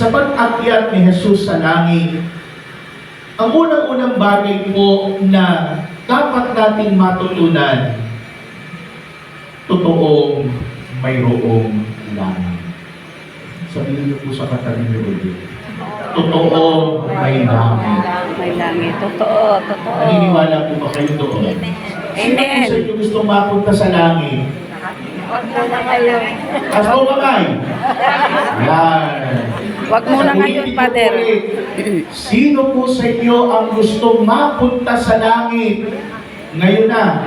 sa pag-akyat ni Jesus sa langit, ang unang-unang bagay po na dapat nating matutunan, totoong mayroong langit. Sabihin niyo po sa katabi niyo ulit. Totoong may langit. May langit. Totoo, totoo. Naniniwala po ba kayo doon? Sino Amen. sa inyo gusto mapunta sa langit? Huwag ngayon. Taas mo kamay. Yan. Huwag muna ngayon, ko Father. Sino po sa inyo ang gustong mapunta sa langit? Ngayon na.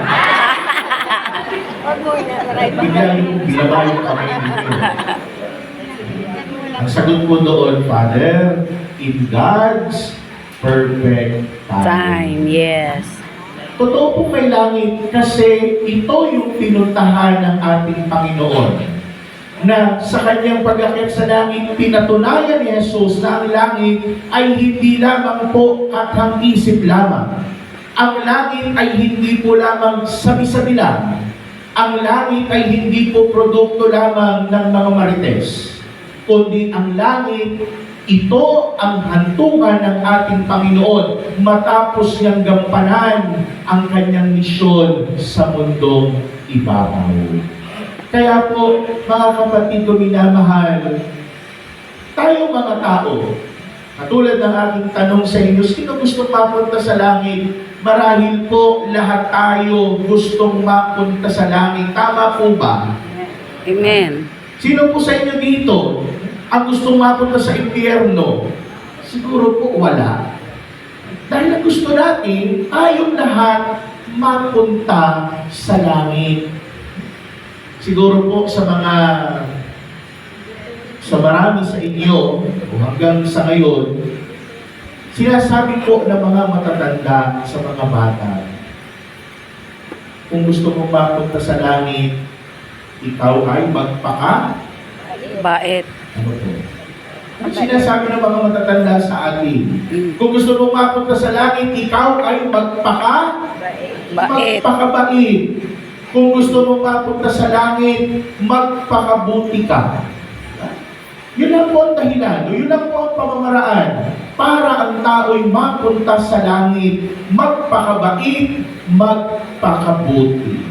Huwag muna. Niyo po binaba yung kamay ninyo. Ang sagot po doon, Father, in God's perfect time. Time, yes. Totoo po may langit kasi ito yung pinuntahan ng ating Panginoon na sa kanyang pag-akit sa langit, pinatunayan ni Jesus na ang langit ay hindi lamang po kathang isip lamang. Ang langit ay hindi po lamang sabi-sabi lang. Ang langit ay hindi po produkto lamang ng mga marites, kundi ang langit ito ang hantungan ng ating Panginoon matapos niyang gampanan ang kanyang misyon sa mundong ibabaw. Kaya po, mga kapatid ko minamahal, tayo mga tao, katulad ng aking tanong sa inyo, sino gusto mapunta sa langit? Marahil po lahat tayo gustong mapunta sa langit. Tama po ba? Amen. Sino po sa inyo dito ang gustong mapunta sa impyerno? Siguro po wala. Dahil ang gusto natin, tayong lahat mapunta sa langit. Siguro po sa mga sa marami sa inyo hanggang sa ngayon, sinasabi po ng mga matatanda sa mga bata, kung gusto mong mapunta sa langit, ikaw ay magpaka Bait. ano po? Ang sinasabi ng mga matatanda sa atin, kung gusto mong mapunta sa langit, ikaw ay magpaka, Bait. magpakabait. Kung gusto mong mapunta sa langit, magpakabuti ka. Yun lang po ang dahilan, yun lang po ang pamamaraan para ang tao'y mapunta sa langit, magpakabait, magpakabuti.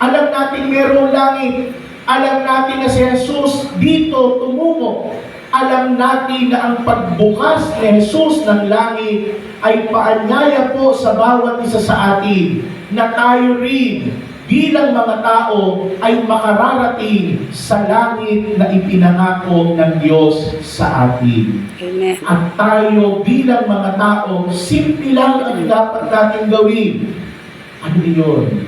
Alam natin mayroong langit. Alam natin na si Jesus dito tumungo. Alam natin na ang pagbukas ni Jesus ng langit ay paanyaya po sa bawat isa sa atin na tayo rin bilang mga tao ay makararating sa langit na ipinangako ng Diyos sa atin. Amen. At tayo bilang mga tao, simple lang ang dapat natin gawin. Ano yun?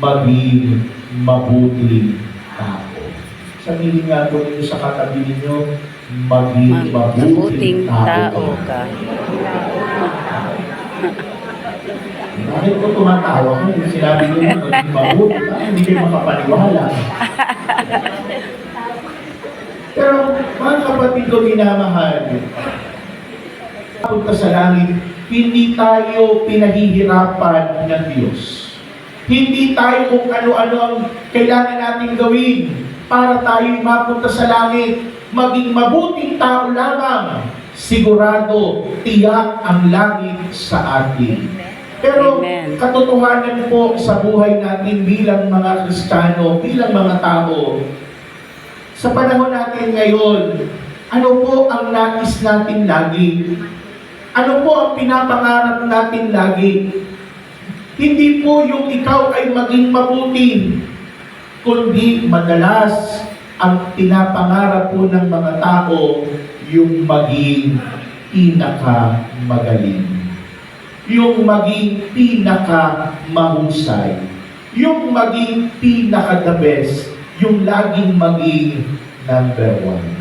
Maging mabuting tao. Sabihin nga po ninyo sa katabi ninyo, maging Mabuting mabuting tao. tao ka. Bakit ko tumatawa ko? Yung sinabi ko maging mabuti, ah, hindi kayo makapaniwala. Pero mga kapatid ko minamahal, punta sa langit, hindi tayo pinahihirapan ng Diyos. Hindi tayo kung ano-ano ang kailangan natin gawin para tayo mapunta sa langit. Maging mabuting tao lamang. Sigurado, tiyak ang langit sa atin. Pero Amen. katotohanan po sa buhay natin bilang mga Kristiyano, bilang mga tao, sa panahon natin ngayon, ano po ang nais natin lagi? Ano po ang pinapangarap natin lagi? Hindi po yung ikaw ay maging mabuti, kundi madalas ang pinapangarap po ng mga tao yung maging pinaka magaling. Yung maging pinaka mahusay. Yung maging pinaka the best. Yung laging maging number one.